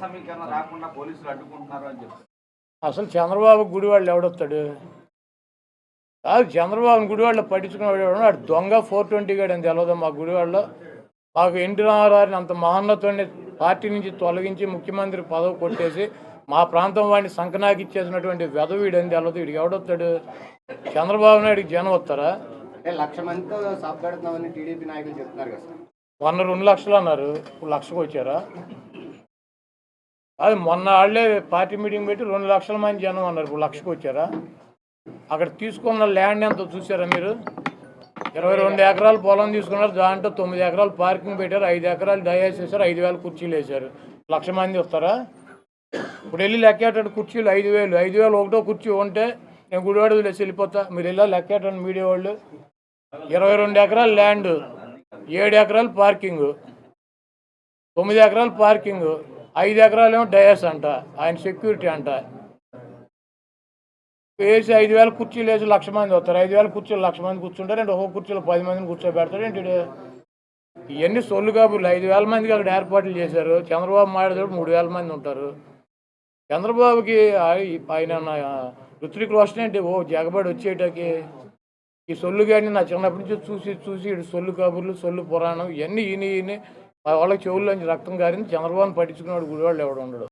సమీకరణ రాకుండా పోలీసులు అడ్డుకుంటున్నారు అని చెప్పి. అసలు చంద్రబాబు గుడివాళ్ళు ఎవడొస్తాడు కాదు చంద్రబాబు గుడివాళ్ళు పట్టించుకునేవాడు ఎవడు? వాడు దొంగ ఫోర్ ట్వంటీ గాడు అని తెలియదు మా గుడివాళ్ళలో. మాకు ఎన్టీ రామారావుని అంత మహోన్నతుడిని పార్టీ నుంచి తొలగించి ముఖ్యమంత్రి పదవి కొట్టేసి మా ప్రాంతం వాడిని సంకనాకి ఇచ్చేసినటువంటి వెధవీడు అని తెలియదు వీడికి ఎవడొస్తాడు చంద్రబాబు నాయుడికి జనం వస్తారా? లక్ష మందితో టీడీపీ నాయకులు చెప్తున్నారు కదా మొన్న రెండు లక్షలు అన్నారు. ఇప్పుడు లక్షకు వచ్చారా? అది మొన్న వాళ్ళే పార్టీ మీటింగ్ పెట్టి రెండు లక్షల మంది జనం అన్నారు. ఇప్పుడు లక్షకు వచ్చారా? అక్కడ తీసుకున్న ల్యాండ్ ఎంత చూసారా మీరు? ఇరవై రెండు ఎకరాలు పొలం తీసుకున్నారు. దాంట్లో తొమ్మిది ఎకరాలు పార్కింగ్ పెట్టారు. ఐదు ఎకరాలు డయాస్ వేశారు. ఐదు వేల కుర్చీలు వేశారు. లక్ష మంది వస్తారా? ఇప్పుడు వెళ్ళి లెక్కేటట్టు కుర్చీలు ఐదు వేలు. ఐదు వేలు ఒకటో కుర్చీ ఉంటే నేను గుడివాడ వదిలేసి వెళ్ళిపోతా. మీరు వెళ్ళా లెక్కేటండి మీడియా వాళ్ళు. ఇరవై రెండు ఎకరాలు ల్యాండ్ ఏడు ఎకరాలు పార్కింగ్ తొమ్మిది ఎకరాలు పార్కింగ్. ఐదు ఎకరాలేమో డయాస్ అంట ఆయన సెక్యూరిటీ అంట. వేసి ఐదు వేల కుర్చీలు వేసి లక్ష మంది వస్తారు. ఐదు వేల కుర్చీలు లక్ష మంది కూర్చుంటారు అంటే ఒక్కొక్క కుర్చీలో పది మందిని కూర్చోబెడతాడు. ఏంటి ఇవన్నీ సొల్లు కాబులు ఐదు వేల మందికి అక్కడ ఏర్పాట్లు చేశారు. చంద్రబాబు మాట్లాడేటప్పుడు మూడు వేల మంది ఉంటారు. చంద్రబాబుకి ఆయన నా- ఋత్విక్ రోషన్ ఏంటి? ఓ జగబడి వచ్చేటకి ఈ సొల్లు కానీ నా చిన్నప్పటి నుంచి చూసి చూసి ఇటు సొల్లు కబుర్లు సొల్లు పురాణం ఇవన్నీ ఈయన ఈయన వాళ్ళకి చెవుల్లోంచి రక్తం గారింది. చంద్రబాబుని పట్టించుకున్నాడు గుడివాళ్ళు ఎవడు ఉండడు.